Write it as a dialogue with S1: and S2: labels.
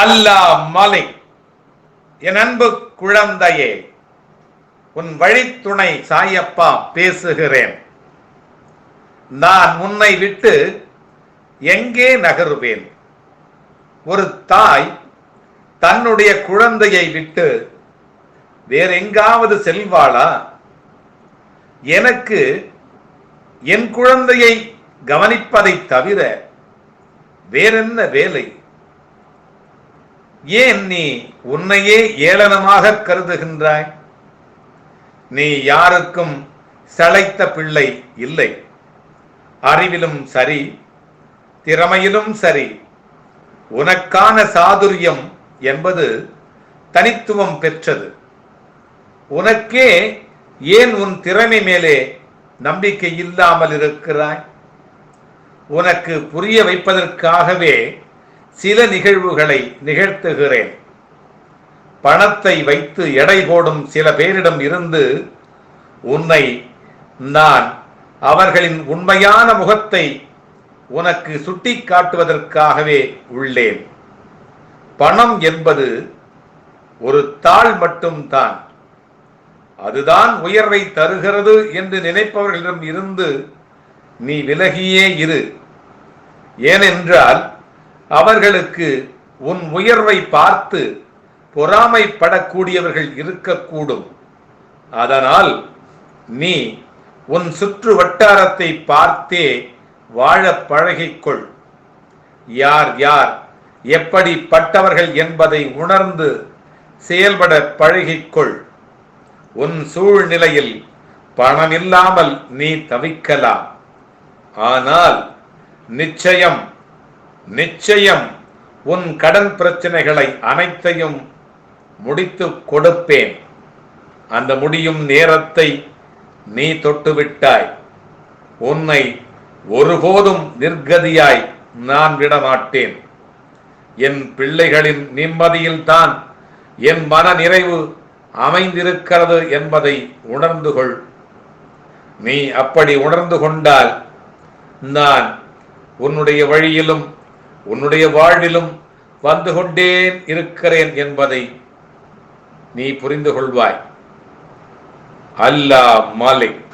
S1: அல்லா மலை என் அன்பு குழந்தையே உன் வழித்துணை சாயப்பா பேசுகிறேன். நான் உன்னை விட்டு எங்கே நகருவேன்? ஒரு தாய் தன்னுடைய குழந்தையை விட்டு வேற எங்காவது செல்வாளா? எனக்கு என் குழந்தையை கவனிப்பதை தவிர வேறென்ன வேலை? ஏன் நீ உன்னையே ஏளனமாக கருதுகின்றாய்? நீ யாருக்கும் சளைத்த பிள்ளை இல்லை. அறிவிலும் சரி திறமையிலும் சரி. உனக்கான சாதுரியம் என்பது தனித்துவம் பெற்றது. உனக்கே ஏன் உன் திறமை மேலே நம்பிக்கை இல்லாமல் இருக்கிறாய்? உனக்கு புரிய வைப்பதற்காகவே சில நிகழ்வுகளை நிகழ்த்துகிறேன். பணத்தை வைத்து எடை போடும் சில பேரிடம் இருந்து உன்னை நான் அவர்களின் உண்மையான முகத்தை உனக்கு சுட்டி காட்டுவதற்காகவே உள்ளேன். பணம் என்பது ஒரு தாள் மட்டும்தான் அதுதான் உயர்வை தருகிறது என்று நினைப்பவர்களிடம் இருந்து நீ விலகியே இரு. ஏனென்றால் அவர்களுக்கு உன் உயர்வை பார்த்து பொறாமைப்படக்கூடியவர்கள் இருக்கக்கூடும். அதனால் நீ உன் சுற்று வட்டாரத்தை பார்த்தே வாழ பழகிக்கொள். யார் யார் எப்படிப்பட்டவர்கள் என்பதை உணர்ந்து செயல்பட பழகிக்கொள். உன் சூழ்நிலையில் பணம் இல்லாமல் நீ தவிக்கலாம். ஆனால் நிச்சயம் நிச்சயம் உன் கடன் பிரச்சனைகளை அனைத்தையும் முடித்து கொடுப்பேன். அந்த முடியும் நேரத்தை நீ தொட்டுவிட்டாய். உன்னை ஒருபோதும் நிர்கதியாய் நான் விடமாட்டேன். என் பிள்ளைகளின் நிம்மதியில்தான் என் மன நிறைவு அமைந்திருக்கிறது என்பதை உணர்ந்து கொள். நீ அப்படி உணர்ந்து கொண்டால் நான் உன்னுடைய வழியிலும் உன்னுடைய வாழ்விலும் வந்து கொண்டேன் இருக்கிறேன் என்பதை நீ புரிந்து கொள்வாய். அல்லா மாலிக்.